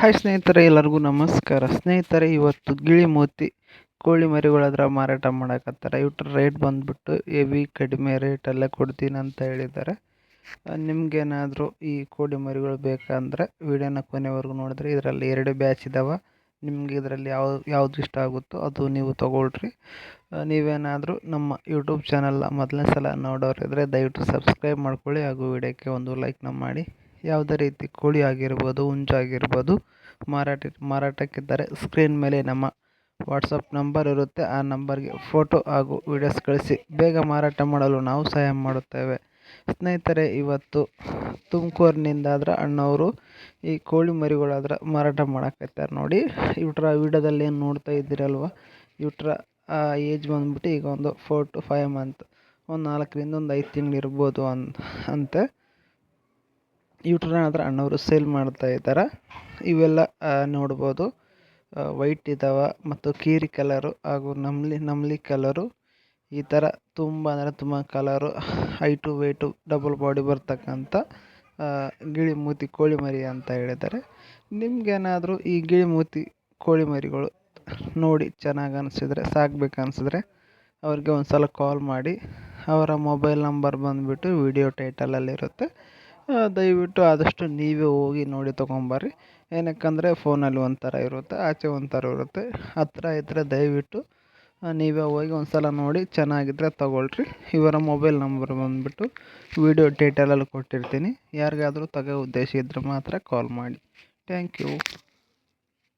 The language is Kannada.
ಹಾಯ್ ಸ್ನೇಹಿತರೆ, ಎಲ್ಲರಿಗೂ ನಮಸ್ಕಾರ. ಸ್ನೇಹಿತರೆ, ಇವತ್ತು ಗಿಳಿ ಮೋತಿ ಕೋಳಿ ಮಾರಾಟ ಮಾಡಕತ್ತಾರ. ಇವ್ರ ರೇಟ್ ಬಂದ್ಬಿಟ್ಟು ಎವಿ ಕಡಿಮೆ ರೇಟಲ್ಲೇ ಕೊಡ್ತೀನಿ ಅಂತ ಹೇಳಿದ್ದಾರೆ. ನಿಮಗೇನಾದರೂ ಈ ಕೋಳಿ ಮರಿಗಳು ಬೇಕಂದರೆ ವಿಡಿಯೋನ ಕೊನೆವರೆಗೂ ನೋಡಿದ್ರೆ ಇದರಲ್ಲಿ ಎರಡು ಬ್ಯಾಚ್ ಇದ್ದಾವೆ ನಿಮ್ಗೆ ಇದರಲ್ಲಿ ಯಾವ, ಯಾವ್ದು ಇಷ್ಟ ಆಗುತ್ತೋ ಅದು ನೀವು ತೊಗೊಳ್ರಿ. ನೀವೇನಾದರೂ ನಮ್ಮ ಯೂಟ್ಯೂಬ್ ಚಾನಲ್ನ ಮೊದಲನೇ ಸಲ ನೋಡೋರಿದ್ರೆ ದಯವಿಟ್ಟು ಸಬ್ಸ್ಕ್ರೈಬ್ ಮಾಡ್ಕೊಳ್ಳಿ ಹಾಗೂ ವಿಡಿಯೋಕ್ಕೆ ಒಂದು ಲೈಕ್ನ ಮಾಡಿ. ಯಾವುದೇ ರೀತಿ ಕೋಳಿ ಆಗಿರ್ಬೋದು ಹುಂಜ ಆಗಿರ್ಬೋದು ಮಾರಾಟ ಮಾರಾಟಕ್ಕಿದ್ದರೆ ಸ್ಕ್ರೀನ್ ಮೇಲೆ ನಮ್ಮ ವಾಟ್ಸಪ್ ನಂಬರ್ ಇರುತ್ತೆ. ಆ ನಂಬರ್ಗೆ ಫೋಟೋ ಹಾಗೂ ವೀಡಿಯೋಸ್ ಕಳಿಸಿ. ಬೇಗ ಮಾರಾಟ ಮಾಡಲು ನಾವು ಸಹಾಯ ಮಾಡುತ್ತೇವೆ. ಸ್ನೇಹಿತರೆ, ಇವತ್ತು ತುಮಕೂರಿನಿಂದಾದ್ರೆ ಅಣ್ಣವರು ಈ ಕೋಳಿ ಮರಿಗಳಾದ್ರೆ ಮಾರಾಟ ಮಾಡಕತ್ತಾರೆ ನೋಡಿ. ಇವ್ರ ವಿಡಿಯೋದಲ್ಲಿ ಏನು ನೋಡ್ತಾ ಇದ್ದೀರಲ್ವ? ಇವ್ರ ಏಜ್ ಬಂದ್ಬಿಟ್ಟು ಈಗ ಒಂದು ಫೋರ್ ಟು ಫೈವ್ ಮಂತ್, ಒಂದು ನಾಲ್ಕರಿಂದ ಒಂದು ಐದು ತಿಂಗಳು ಇರ್ಬೋದು ಅಂತ ಅಂತೆ. ಇವ್ರನ್ನ ಅಣ್ಣವರು ಸೇಲ್ ಮಾಡ್ತಾ ಇದ್ದಾರೆ ಇವೆಲ್ಲ ನೋಡ್ಬೋದು. ವೈಟ್ ಇದ್ದಾವೆ ಮತ್ತು ಕೀರಿ ಕಲರು ಹಾಗೂ ನಮ್ಲಿ ನಮ್ಲಿ ಕಲರು. ಈ ಥರ ತುಂಬ ಅಂದರೆ ತುಂಬ colour. Height weight double body ಬರ್ತಕ್ಕಂಥ ಗಿಳಿ ಮೂತಿ ಕೋಳಿ ಮರಿ ಅಂತ ಹೇಳಿದ್ದಾರೆ. ನಿಮಗೇನಾದರೂ ಈ ಗಿಳಿ ಮೂತಿ ಕೋಳಿ ಮರಿಗಳು ನೋಡಿ ಚೆನ್ನಾಗಿ ಅನಿಸಿದ್ರೆ, ಸಾಕ್ಬೇಕು ಅನಿಸಿದ್ರೆ ಅವ್ರಿಗೆ ಒಂದು ಸಲ ಕಾಲ್ ಮಾಡಿ. ಅವರ ಮೊಬೈಲ್ ನಂಬರ್ ಬಂದುಬಿಟ್ಟು ವಿಡಿಯೋ ಟೈಟಲಲ್ಲಿರುತ್ತೆ ದಯವಿಟ್ಟು ಆದಷ್ಟು ನೀವೇ ಹೋಗಿ ನೋಡಿ ತೊಗೊಂಬರ್ರಿ. ಏನಕ್ಕಂದರೆ ಫೋನಲ್ಲಿ ಒಂಥರ ಇರುತ್ತೆ, ಆಚೆ ಒಂಥರ ಇರುತ್ತೆ. ಹತ್ತಿರ ಇದ್ದರೆ ದಯವಿಟ್ಟು ನೀವೇ ಹೋಗಿ ಒಂದು ಸಲ ನೋಡಿ ಚೆನ್ನಾಗಿದ್ದರೆ ತೊಗೊಳ್ರಿ. ಇವರ ಮೊಬೈಲ್ ನಂಬರ್ ಬಂದುಬಿಟ್ಟು ವಿಡಿಯೋ ಡೀಟೇಲಲ್ಲಿ ಕೊಟ್ಟಿರ್ತೀನಿ. ಯಾರಿಗಾದರೂ ತಗೋ ಉದ್ದೇಶ ಇದ್ದರೆ ಮಾತ್ರ ಕಾಲ್ ಮಾಡಿ. Thank you.